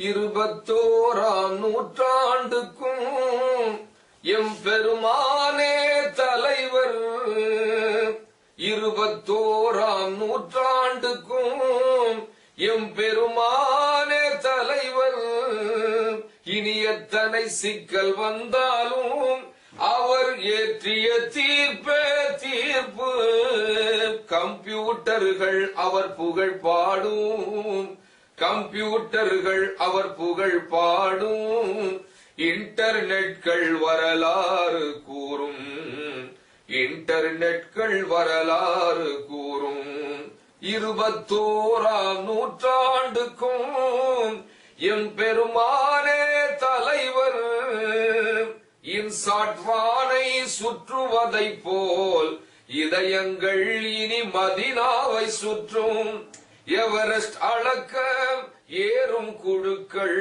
இருபத்தோராம் நூற்றாண்டுக்கும் எம் பெருமானே தலைவர். இருபத்தோராம் நூற்றாண்டுக்கும் எம் பெருமானே தலைவர். இனி எத்தனை சிக்கல் வந்தாலும் அவர் ஏற்றிய தீர்ப்பே தீர்ப்பு. கம்ப்யூட்டர்கள் அவர் புகழ் பாடும். கம்ப்யூட்டர்கள் அவர் புகழ் பாடும். இன்டர்நெட்கள் வரலாறு கூறும். இன்டர்நெட்கள் வரலாறு கூறும். இருபத்தோராம் நூற்றாண்டுக்கும் எம் பெருமானே தலைவர். இன்சாட்வானை சுற்றுவதைப் போல் இதயங்கள் இனி மதினாவை சுற்றும். எவரெஸ்ட் அளக்க ஏறும் குழுக்கள்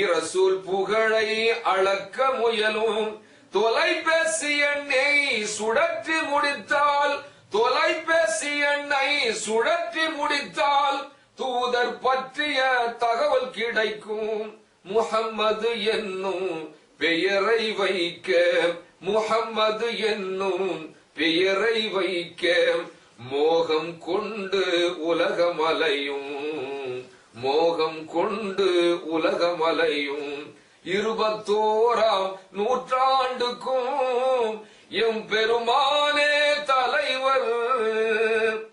இரசூல் புகழை அளக்க முயலும். தொலைபேசி எண்ணை சுழற்றி முடித்தால் தொலைபேசி எண்ணை சுழற்றி முடித்தால் தூதர் பற்றிய தகவல் கிடைக்கும். முகம்மது என்னும் பெயரை வைக்க முகம்மது என்னும் பெயரை வைக்க மோகம் கொண்டு உலகமலையும் மோகம் கொண்டு உலகமலையும் இருபத்தோராம் நூற்றாண்டுக்கும் எம் பெருமானே தலைவர்.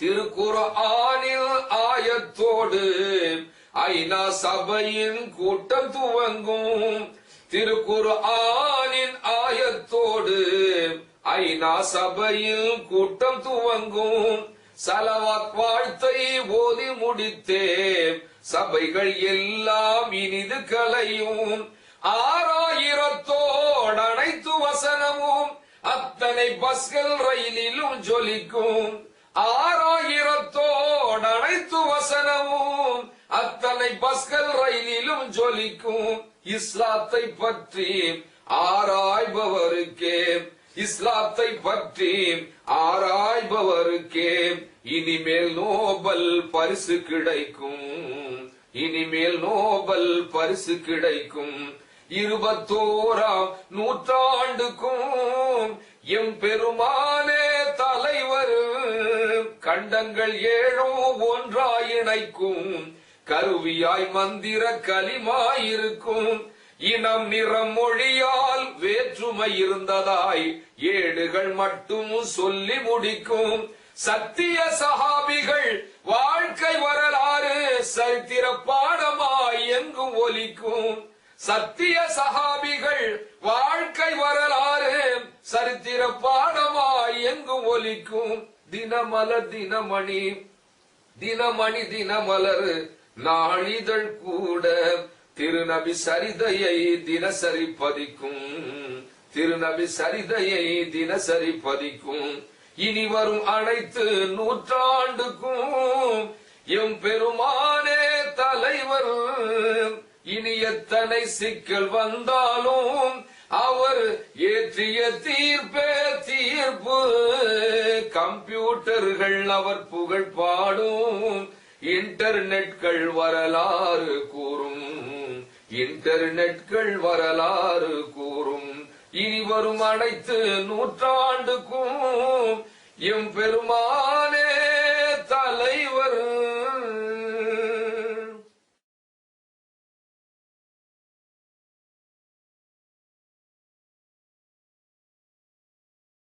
திருக்குற ஆணில் ஆயத்தோடு ஐநா சபையின் கூட்டம் துவங்கும். திருக்குற ஆணின் ஆயத்தோடு ஐநா சபையில் கூட்டம் துவங்கும். சலவாத் வாழ்த்தை ஓதி முடித்தே சபைகள் எல்லாம் இனிது கலையும். ஆறாயிரத்தோடு அனைத்து வசனமும். அத்தனை பஸ்கள் ரயிலிலும் ஜொலிக்கும். ஆறாயிரத்தோடு அனைத்து வசனமும். அத்தனை பஸ்கள் ரயிலிலும் ஜொலிக்கும். இஸ்லாத்தை பற்றி ஆராய்பவருக்கே இஸ்லாத்தை பற்றி ஆராய்பவருக்கே. இனிமேல் நோபல் பரிசு கிடைக்கும். இனிமேல் நோபல் பரிசு கிடைக்கும். இருபத்தோராம் நூற்றாண்டுக்கும் எம் பெருமானே தலைவர் கண்டங்கள் ஏழோ ஒன்றாய் இணைக்கும். கருவியாய் மந்திர களிமாயிருக்கும். இனம் நிறம் மொழியால் வேற்றுமை இருந்ததாய் ஏடுகள் மட்டும் சொல்லி முடிக்கும். சத்திய சகாபிகள் வாழ்க்கை வரலாறு சரித்திர பாடமாய் எங்கும் ஒலிக்கும். சத்திய சகாபிகள் வாழ்க்கை வரலாறு சரித்திர பாடமாய் எங்கும் ஒலிக்கும். தினமல தினமணி தினமணி தினமலர் நாளிதழ் கூட திருநபி சரிதையை தினசரி பதிக்கும். திருநபி சரிதையை தினசரி பதிக்கும். இனி வரும் அனைத்து நூற்றாண்டுக்கும் எம் பெருமானே தலைவர். இனி எத்தனை சிக்கல் வந்தாலும் அவர் ஏற்றிய தீர்ப்பே தீர்ப்பு. கம்ப்யூட்டர்கள் அவர் புகழ் பாடும். இன்டர்நெட்கள் வரலாறு கூறும். இன்டர்நெட்கள் வரலாறு கூறும். இனி வரும் அனைத்து நூற்றாண்டுக்கும் எம் பெருமானே